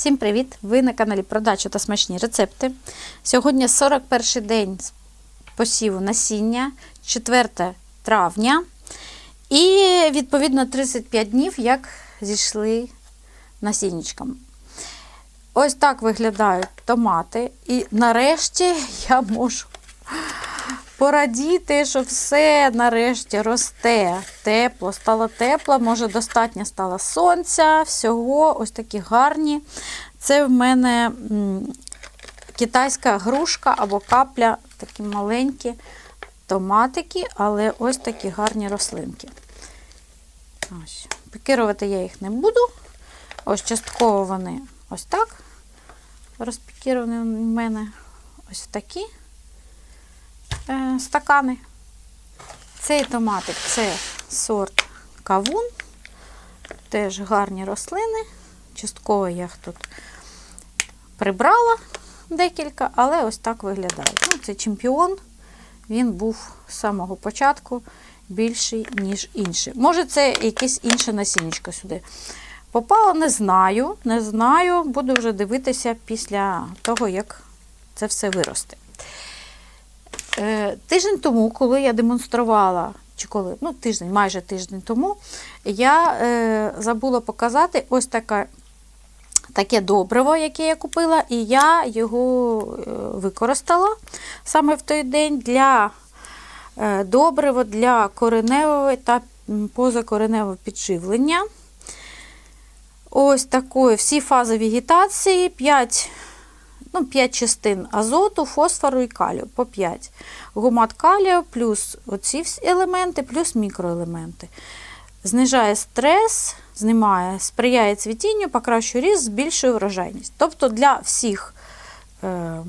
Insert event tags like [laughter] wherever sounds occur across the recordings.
Всім привіт! Ви на каналі Продача та смачні рецепти. Сьогодні 41 день посіву насіння, 4 травня. І відповідно 35 днів, як зійшли насіннячком. Ось так виглядають томати. І нарешті я можу порадіти, що все нарешті росте тепло, стало тепло, може достатньо стало сонця, всього ось такі гарні. Це в мене китайська грушка або капля, такі маленькі томатики, але ось такі гарні рослинки. Ось. Пікірувати я їх не буду. Ось частково вони ось так. Розпікіровані в мене ось такі стакани. Цей томатик це сорт кавун. Теж гарні рослини. Частково я їх тут прибрала декілька, але ось так виглядає. Ну, це чемпіон. Він був з самого початку більший, ніж інший. Може, це якесь інше насіннячко сюди. Попало, не знаю, не знаю. Буду вже дивитися після того, як це все виросте. Е, Тиждень тому, коли я демонструвала, чи коли, ну, тиждень, майже тиждень тому, я е, забула показати ось таке, таке добриво, яке я купила, і я його е, використала саме в той день для е, добрива для кореневого та позакореневого підживлення. Ось такої всі фази вегетації, 5 ну, 5 частин азоту, фосфору і калію по 5. Гумат калію плюс оці всі елементи, плюс мікроелементи. Знижає стрес, знімає, сприяє цвітінню, покращує ріст, збільшує врожайність. Тобто для всіх е,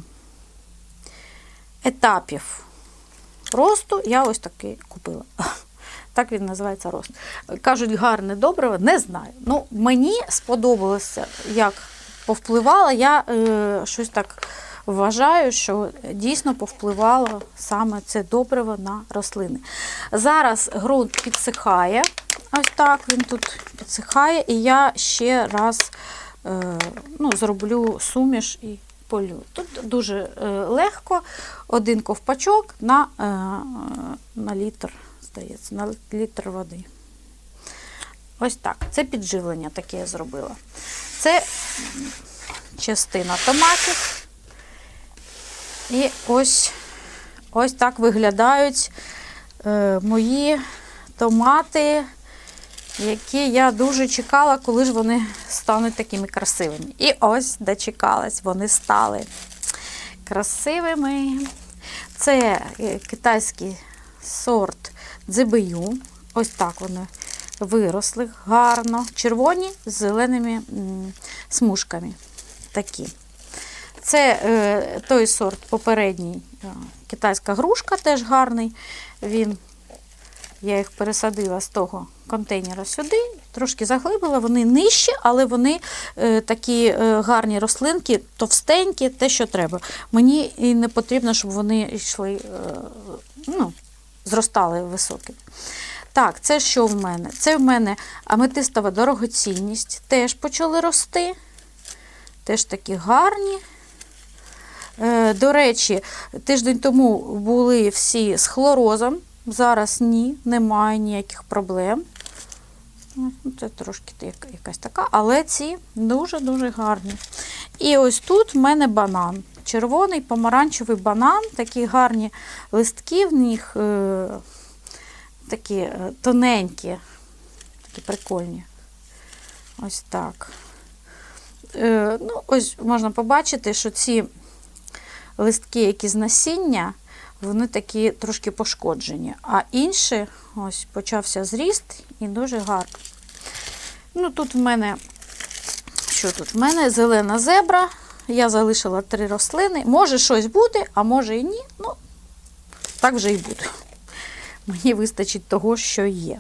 етапів росту я ось такий купила. [laughs] Так він називається рост. Кажуть, гарне добриво, не знаю. Ну, мені сподобалося, як повпливала. Я е, щось так вважаю, що дійсно повпливало саме це добриво на рослини. Зараз ґрунт підсихає. Ось так він тут підсихає, і я ще раз е, ну, зроблю суміш і полю. Тут дуже е, легко, один ковпачок на, е, на літр, здається, на літр води. Ось так. Це підживлення таке я зробила. Це частина томатів. І ось ось так виглядають е, мої томати, які я дуже чекала, коли ж вони стануть такими красивими. І ось дочекалась, вони стали красивими. Це е, китайський сорт дзебею. Ось так вони виросли гарно, червоні з зеленими смужками. Такі. Це е, той сорт попередній е, китайська грушка, теж гарний. Він, я їх пересадила з того контейнера сюди, трошки заглибила, вони нижчі, але вони е, такі е, гарні рослинки, товстенькі, те, що треба. Мені і не потрібно, щоб вони йшли, е, ну, зростали високі. Так, це що в мене? Це в мене аметистова дорогоцінність. Теж почали рости. Теж такі гарні. Е, До речі, тиждень тому були всі з хлорозом. Зараз ні, немає ніяких проблем. Ну, Це трошки якась така, але ці дуже-дуже гарні. І ось тут в мене банан. Червоний помаранчевий банан, такі гарні листки в них. Такі е, тоненькі, такі прикольні. Ось так. Е, ну, ось можна побачити, що ці листки, які з насіння, вони такі трошки пошкоджені. А інші, ось почався зріст і дуже гарно. Ну, тут в мене, що тут? В мене зелена зебра. Я залишила три рослини. Може щось буде, а може і ні. Ну, так вже і буде мені вистачить того, що є.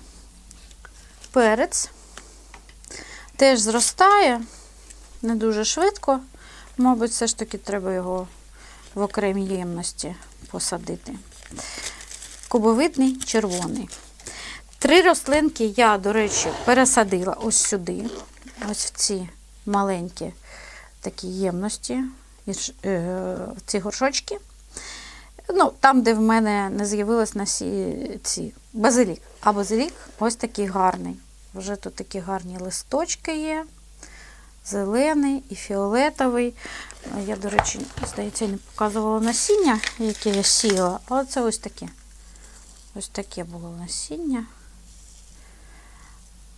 Перець теж зростає не дуже швидко. Мабуть, все ж таки треба його в окремій ємності посадити. Кубовидний червоний. Три рослинки я, до речі, пересадила ось сюди, ось в ці маленькі такі ємності, е, ці горшочки. Ну, там, де в мене не з'явилось насі... ці базилік. А базилік ось такий гарний. Вже тут такі гарні листочки є. Зелений і фіолетовий. Я, до речі, здається, не показувала насіння, яке я сіяла. Але це ось таке. Ось таке було насіння.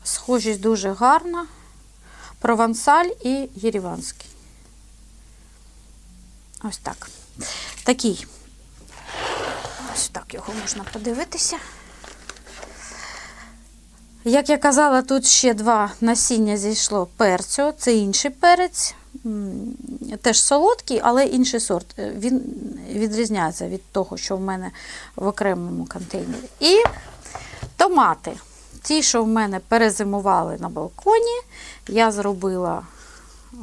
Схожість дуже гарна. Провансаль і єріванський. Ось так. Такий. Ось так його можна подивитися. Як я казала, тут ще два насіння зійшло перцю. Це інший перець, теж солодкий, але інший сорт. Е, Він відрізняється від того, що в мене в окремому контейнері. І томати. Ті, що в мене перезимували на балконі, я зробила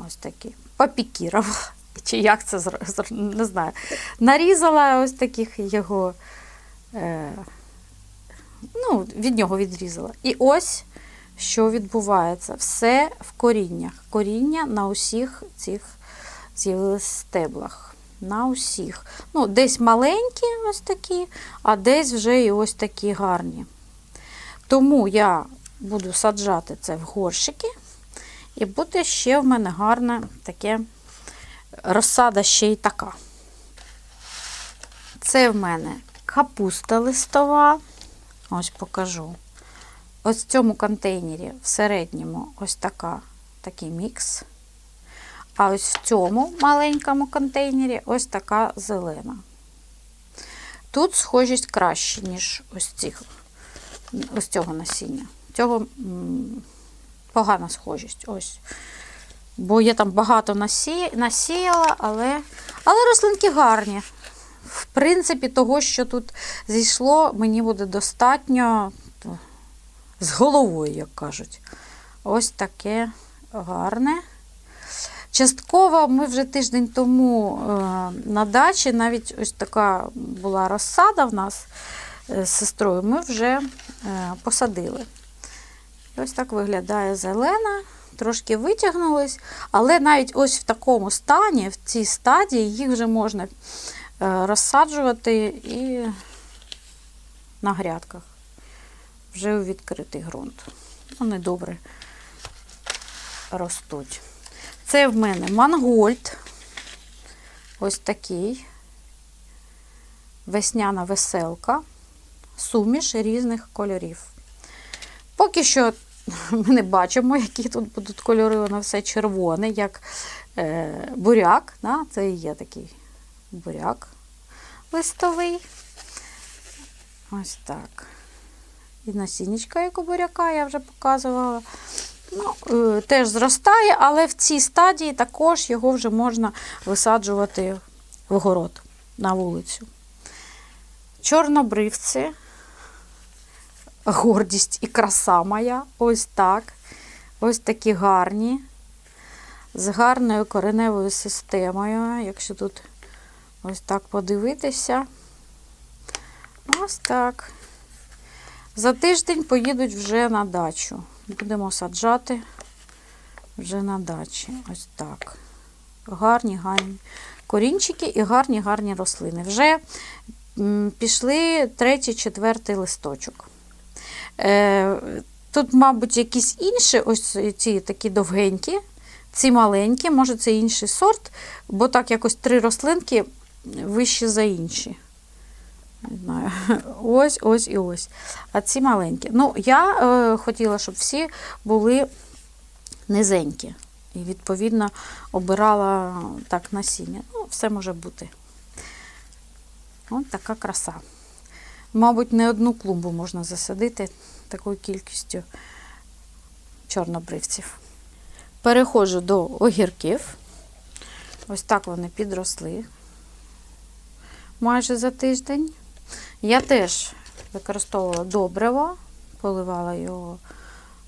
ось такі, попікірувала. Чи як це не знаю. Нарізала ось таких його. Е, ну, від нього відрізала. І ось що відбувається. Все в коріннях. Коріння на усіх цих з'явились стеблах. На усіх. Ну, десь маленькі, ось такі, а десь вже і ось такі гарні. Тому я буду саджати це в горщики, і буде ще в мене гарне таке розсада ще й така. Це в мене капуста листова. Ось покажу. Ось в цьому контейнері в середньому ось така, такий мікс. А ось в цьому маленькому контейнері ось така зелена. Тут схожість краще, ніж ось цих, ось цього насіння. Цього погана схожість. Ось. Бо я там багато насіяла, але, але рослинки гарні. В принципі, того, що тут зійшло, мені буде достатньо з головою, як кажуть. Ось таке гарне. Частково ми вже тиждень тому е, на дачі, навіть ось така була розсада в нас е, з сестрою, ми вже е, посадили. Ось так виглядає зелена, трошки витягнулись, але навіть ось в такому стані, в цій стадії, їх вже можна е, розсаджувати і на грядках, вже у відкритий ґрунт. Вони добре ростуть. Це в мене мангольд. Ось такий. Весняна веселка. Суміш різних кольорів. Поки що [laughs] ми не бачимо, які тут будуть кольори, воно все червоне, як е, буряк. Да? Це є такий буряк листовий. Ось так. І насіннячка, як у буряка, я вже показувала. Ну, е, теж зростає, але в цій стадії також його вже можна висаджувати в город на вулицю. Чорнобривці, гордість і краса моя. Ось так. Ось такі гарні, з гарною кореневою системою. Якщо тут ось так подивитися. Ось так. За тиждень поїдуть вже на дачу. Будемо саджати вже на дачі. Ось так. Гарні, гарні корінчики і гарні, гарні рослини. Вже пішли третій, четвертий листочок. Е, тут, мабуть, якісь інші, ось ці такі довгенькі, ці маленькі, може, це інший сорт, бо так якось три рослинки вищі за інші. Не знаю. [laughs] Ось, ось і ось. А ці маленькі. Ну, я е, хотіла, щоб всі були низенькі. І, відповідно, обирала так насіння. Ну, все може бути. Ось така краса. Мабуть, не одну клумбу можна засадити такою кількістю чорнобривців. Переходжу до огірків. Ось так вони підросли майже за тиждень. Я теж використовувала добриво, поливала його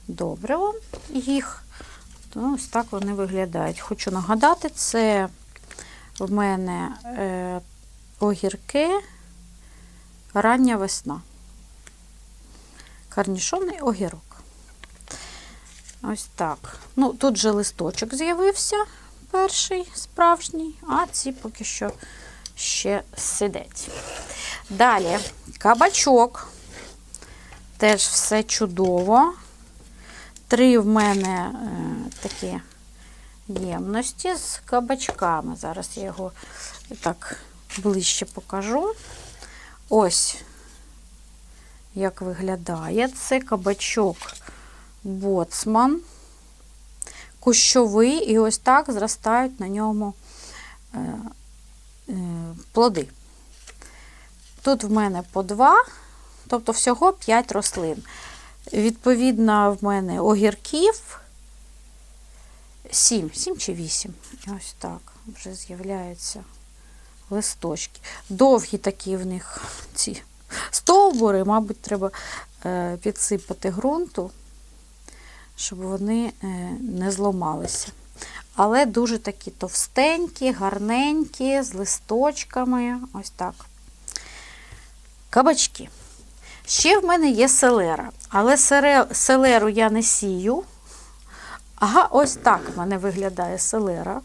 добривом їх. То ось так вони виглядають. Хочу нагадати, це в мене е, огірки рання весна. Карнішонний огірок. Ось так. Ну, тут же листочок з'явився. перший справжній, а ці поки що ще сидять. Далі кабачок. Теж все чудово. Три в мене е, такі ємності з кабачками. Зараз я його так ближче покажу. Ось як виглядає. Це кабачок боцман, кущовий, і ось так зростають на ньому е, е, плоди. Тут в мене по два, тобто всього 5 рослин. Відповідно, в мене огірків 7, 7 чи 8. Ось так вже з'являються листочки. Довгі такі в них ці стовбури, мабуть, треба е, підсипати ґрунту, щоб вони е, не зламалися. Але дуже такі товстенькі, гарненькі, з листочками. Ось так. Кабачки. Ще в мене є селера, але селеру я не сію. Ага, ось так в мене виглядає селера.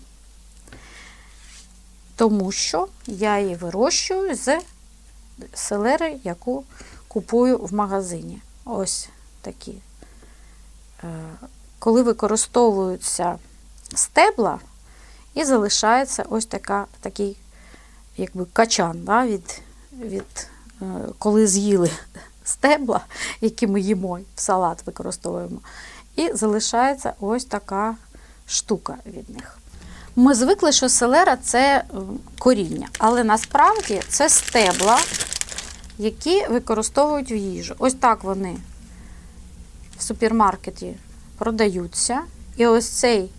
Тому що я її вирощую з селери, яку купую в магазині. Ось такі. Е, Коли використовуються стебла, і залишається ось така, такий якби качан да, від, від е, коли з'їли [laughs] стебла, які ми їмо в салат використовуємо. І залишається ось така штука від них. Ми звикли, що селера це коріння, але насправді це стебла, які використовують в їжу. Ось так вони в супермаркеті продаються. І ось цей,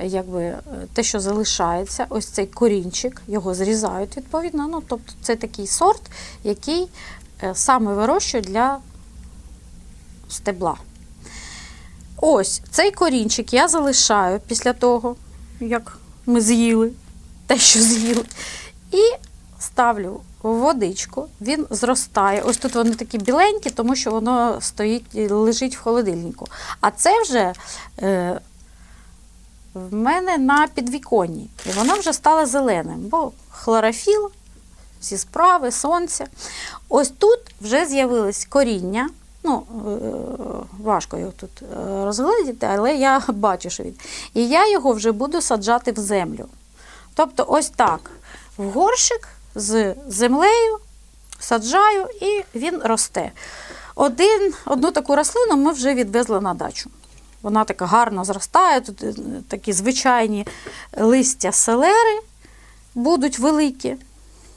якби, е, те, що залишається, ось цей корінчик, його зрізають відповідно. Ну, тобто це такий сорт, який е, саме вирощують для стебла. Ось цей корінчик я залишаю після того, як ми з'їли те, що з'їли. І ставлю водичку, він зростає. Ось тут вони такі біленькі, тому що воно стоїть, лежить в холодильнику. А це вже е, в мене на підвіконні. І воно вже стало зеленим, бо хлорофіл, всі справи, сонце. Ось тут вже з'явилось коріння. Ну, е, важко його тут е, розглядіти, але я [laughs] бачу, що він. І я його вже буду саджати в землю. Тобто, ось так, в горщик з землею саджаю і він росте. Один, одну таку рослину ми вже відвезли на дачу. Вона така гарно зростає, тут е, такі звичайні листя селери будуть великі.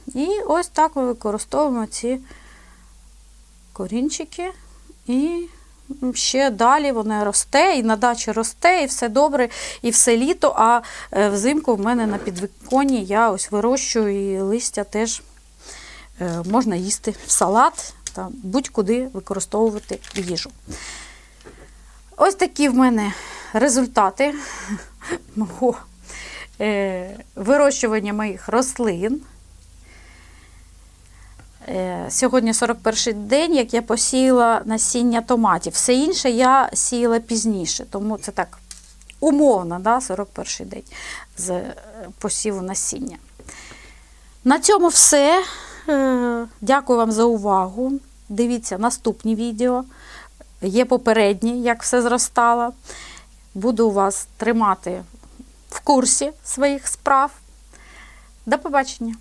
І ось так ми використовуємо ці корінчики. І ще далі воно росте, і на дачі росте, і все добре, і все літо. А е, взимку в мене на підвіконні я ось вирощую і листя теж е, можна їсти в салат та будь-куди використовувати їжу. Ось такі в мене результати [laughs] мого е, вирощування моїх рослин. Е, Сьогодні 41 день, як я посіяла насіння томатів. Все інше я сіяла пізніше, тому це так умовно, да, 41 день з е, посіву насіння. На цьому все. Е, Дякую вам за увагу. Дивіться наступні відео. Є попередні, як все зростало. Буду вас тримати в курсі своїх справ. До побачення!